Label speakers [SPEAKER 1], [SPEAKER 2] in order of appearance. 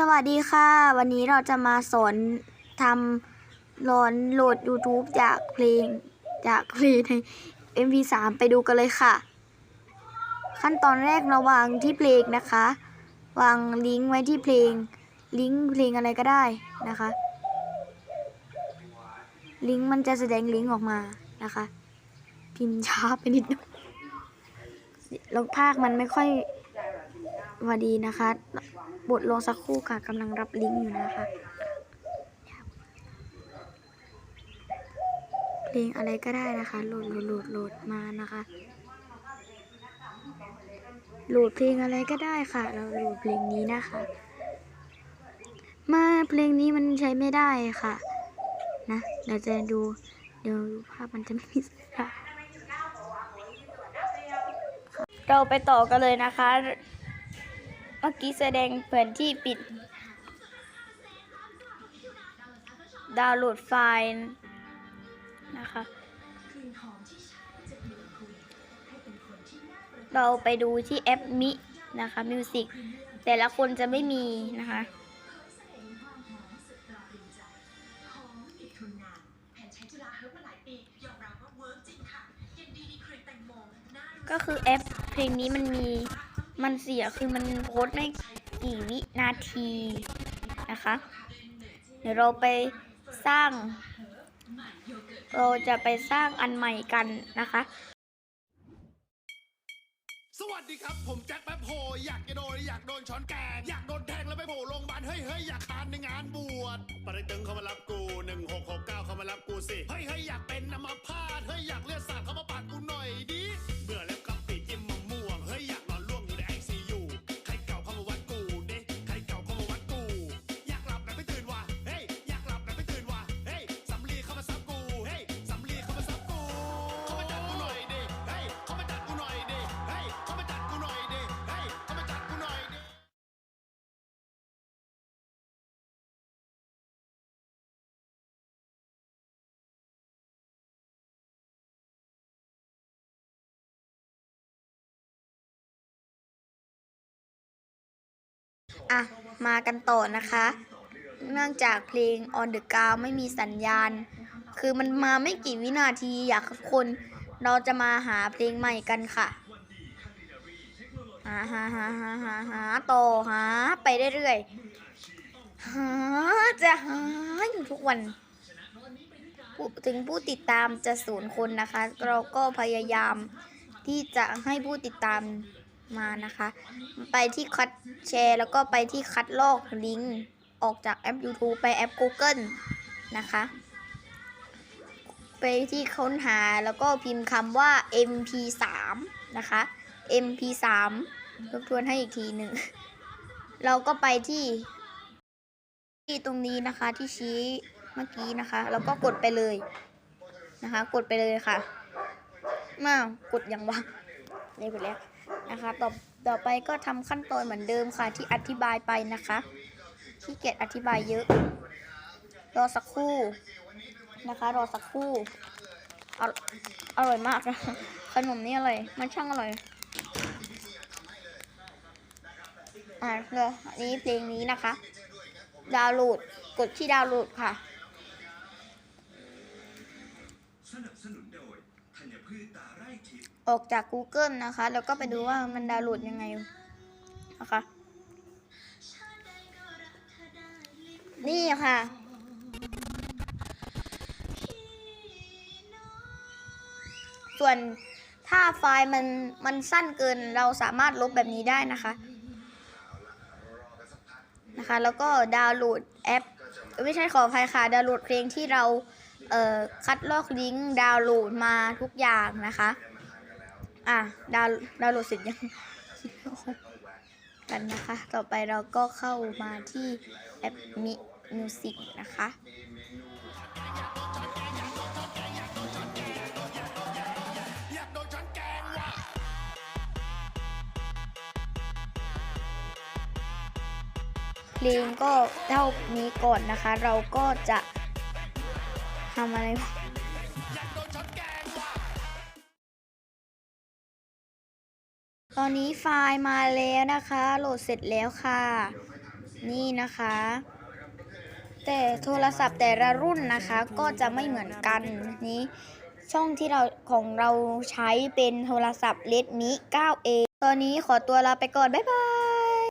[SPEAKER 1] สวัสดีค่ะ วันนี้เราจะมาสอนทำโหลดโหลด YouTube จากเพลงจากเพลงใน MP3 ไปดูกันเลยค่ะ ขั้นตอนแรกเราวางที่เพลงนะคะ วางลิงก์ไว้ที่เพลง ลิงก์เพลงอะไรก็ได้นะคะ ลิงก์มันจะแสดงลิงก์ออกมานะคะพิมพ์ช้าไปนิดนึงลงภาคมันไม่ค่อย มาดีนะคะบทลงสักครู่ค่ะกำลังรับลิงก์อยู่นะคะเพลงอะไรก็ได้นะคะโหลดโหลดโหลดโหลดมานะคะโหลดเพลงอะไรก็ได้ค่ะ เราโหลดเพลงนี้นะคะ มาเพลงนี้มันใช้ไม่ได้ค่ะ นะเดี๋ยวจะดูเดี๋ยวภาพมันจะไม่มีค่ะเราไปต่อกันเลยนะคะ เมื่อกี้แสดงแผนที่ปิด ดาวน์โหลดไฟล์นะคะ เราไปดูที่แอปมินะคะมิวสิกแต่ละคนจะไม่มีนะคะก็คือแอปเพลงนี้มันมี มันเสียคือมันโพสไม่กี่วินาทีนะคะ เดี๋ยวเราไปสร้าง เราจะไปสร้างอันใหม่กันนะคะ
[SPEAKER 2] สวัสดีครับ ผมแจ็คแป๊บโฮอยากจะโดนอยากโดนช้อนแกงอยากโดนแทงแล้วไปโผล่โรงพยาบาลเฮ้ยเฮ้ยอยากทานในงานบวชปริตึงเขามารับกูหนึ่งหกหกเก้าเขามารับกูสิเฮ้ยเฮ้ยอยากเป็นนำมาพาดเฮ้ยอยากเลือดสาดเขามาปาดกูหน่อยดิ อะ มากันต่อนะ
[SPEAKER 1] คะ เนื่องจากเพลง on the ground ไม่มีสัญญาณ คือมันมาไม่กี่วินาทีอยากคน เราจะมาหาเพลงใหม่กันค่ะ หาหาหาหาหาหาต่อหาไปเรื่อยๆหาจะหาอยู่ทุกวันถึงผู้ติดตามจะศูนย์คนนะคะ เราก็พยายามที่จะให้ผู้ติดตาม มานะคะ ไปที่คัดแชร์ แล้วก็ไปที่คัดลอกลิงก์ออกจากแอป YouTube ไปแอป Google นะคะ ไปที่ค้นหาแล้วก็พิมพ์คำว่า MP3 นะคะ MP3 ทบทวนให้อีกทีหนึ่ง เราก็ไปที่ ที่ตรงนี้นะคะที่ชี้เมื่อกี้นะคะ แล้วก็กดไปเลยนะคะ กดไปเลยค่ะมากดยังวะ เรียกไปแล้วนะคะต่อต่อไปก็ทำขั้นตอนเหมือนเดิมค่ะที่อธิบายไปนะคะที่เกียจอธิบายเยอะ รอสักครู่นะคะ รอสักครู่อรอร่อยมากนะขนมนี่อร่อยมันช่างอร่อยอ่าเลยอันนี้เพลงนี้นะคะ ดาวน์โหลดกดที่ดาวน์โหลดค่ะ
[SPEAKER 3] สนับสนุนโดยธัญพืชตาไร่ทิพย์
[SPEAKER 1] ออกจาก Google นะคะ แล้วก็ไปดูว่ามันดาวน์โหลดยังไงนะคะ นี่ค่ะ ส่วนถ้าไฟล์มันมันสั้นเกินเราสามารถลบแบบนี้ได้นะคะนะคะ แล้วก็ดาวน์โหลดแอป ไม่ใช่ขออภัยค่ะ ดาวน์โหลดเพลงที่เรา เอ่อ คัดลอกลิงก์ดาวน์โหลดมาทุกอย่างนะคะ อะดาวดาวโหลดเสร็จยังกันนะคะ ต่อไปเราก็เข้ามาที่แอปมิมิวสิกนะคะเพลงก็เท่านี้ก่อนนะคะ เราก็จะทำอะไร ตอนนี้ไฟล์มาแล้วนะคะ โหลดเสร็จแล้วค่ะ นี่นะคะ แต่โทรศัพท์แต่ละรุ่นนะคะก็จะไม่เหมือนกันนี้ ช่องที่เราของเราใช้เป็นโทรศัพท์ Redmi 9A ตอนนี้ขอตัวลาไปก่อน บ๊ายบาย